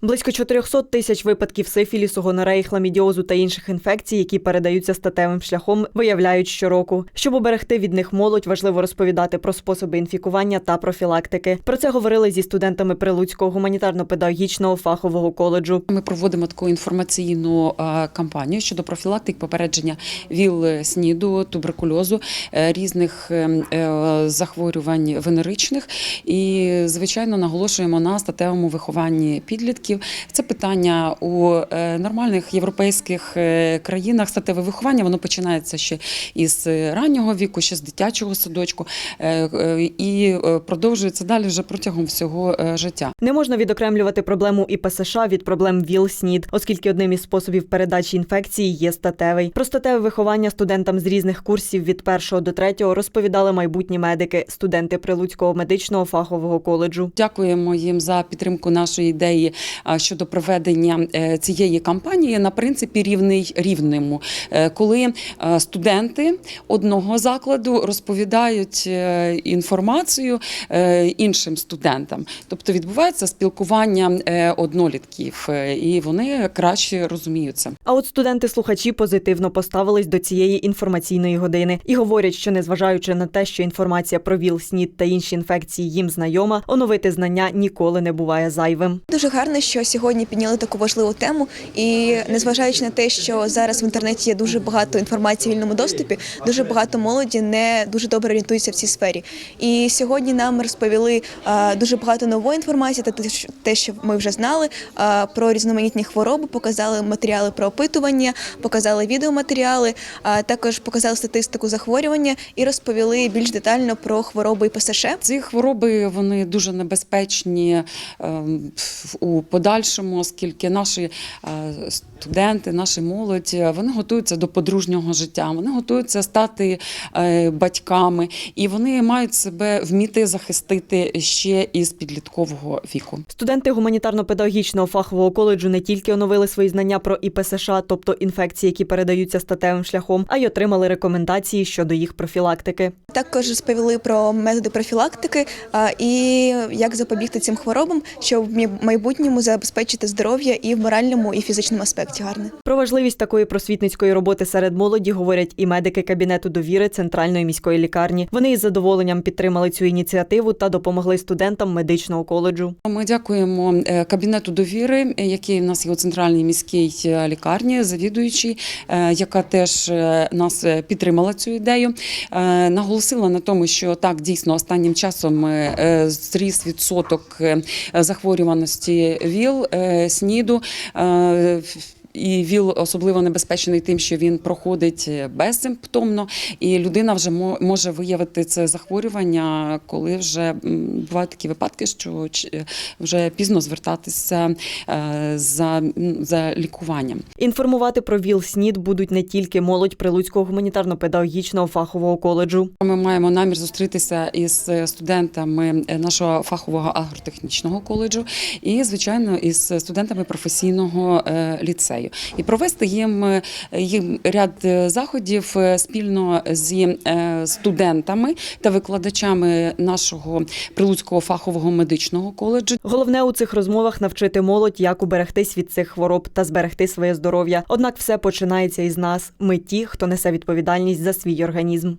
Близько 400 тисяч випадків сифілісу, гонореї, хламідіозу та інших інфекцій, які передаються статевим шляхом, виявляють щороку. Щоб уберегти від них молодь, важливо розповідати про способи інфікування та профілактики. Про це говорили зі студентами Прилуцького гуманітарно-педагогічного фахового коледжу. Ми проводимо таку інформаційну е, кампанію щодо профілактик попередження ВІЛ, СНІДу, туберкульозу, е, різних е, е, захворювань венеричних. І, звичайно, наголошуємо на статевому вихованні підлітків. Це питання у е, нормальних європейських е, країнах. Статеве виховання воно починається ще із раннього віку, ще з дитячого садочку, е, е, і е, продовжується далі вже протягом всього е, життя. Не можна відокремлювати проблему ІПСШ від проблем ВІЛ-СНІД, оскільки одним із способів передачі інфекції є статевий. Про статеве виховання студентам з різних курсів від першого до третього розповідали майбутні медики, студенти Прилуцького медичного фахового коледжу. Дякуємо їм за підтримку нашої ідеї щодо проведення е, цієї кампанії на принципі рівний рівному, Е, коли е, студенти одного закладу розповідають інформацію іншим студентам, тобто відбувається спілкування однолітків, і вони краще розуміються. А от студенти-слухачі позитивно поставились до цієї інформаційної години і говорять, що незважаючи на те, що інформація про ВІЛ, СНІД та інші інфекції їм знайома, оновити знання ніколи не буває зайвим. Дуже гарно, що сьогодні підняли таку важливу тему, і незважаючи на те, що зараз в інтернеті є дуже багато інформації в вільному доступі, дуже багато молоді не дуже добре орієнтуються в цій сфері. І сьогодні нам розповіли а, дуже багато нової інформації, та те, що- ми вже знали, а, про різноманітні хвороби, показали матеріали про опитування, показали відеоматеріали, а також показали статистику захворювання і розповіли більш детально про хвороби ІПСШ. Ці хвороби вони дуже небезпечні ем, у подальшому, оскільки наші е, студенти, наша молодь, е, вони готуються до подружнього життя, вони готуються стати е, батьками, і вони мають себе вміти захистити ще із підліткового віку. Студенти гуманітарно-педагогічного фахового коледжу не тільки оновили свої знання про ІПСШ, тобто інфекції, які передаються статевим шляхом, а й отримали рекомендації щодо їх профілактики. Також розповіли про методи профілактики і як запобігти цим хворобам, щоб в майбутньому забезпечити здоров'я і в моральному і фізичному аспекті гарне. Про важливість такої просвітницької роботи серед молоді говорять і медики кабінету довіри центральної міської лікарні. Вони із задоволенням підтримали цю ініціативу та допомогли студентам медичного коледжу. Ми дякуємо е, кабінету довіри, який в нас є у центральній міській е, лікарні, завідуючій, е, яка теж нас підтримала цю ідею. Наголосила на тому, що так дійсно останнім часом зріс відсоток захворюваності ВІЛ, е, СНІДу. Е, І ВІЛ особливо небезпечний тим, що він проходить е, безсимптомно, і людина вже мо- може виявити це захворювання, коли вже бувають такі випадки, що вже пізно звертатися е, за, за лікуванням. Інформувати про ВІЛ СНІД будуть не тільки молодь Прилуцького гуманітарно-педагогічного фахового коледжу. Ми маємо намір зустрітися із студентами нашого фахового агротехнічного коледжу і, звичайно, із студентами професійного е, ліцею, і провести їм, е, їм ряд е, заходів е, спільно зі студентами та викладачами нашого Прилуцького фахового медичного коледжу. Головне у цих розмовах навчити молодь, як уберегтись від цих хвороб та зберегти своє здоров'я. Однак все починається із нас. Ми ті, хто несе відповідальність за свій організм.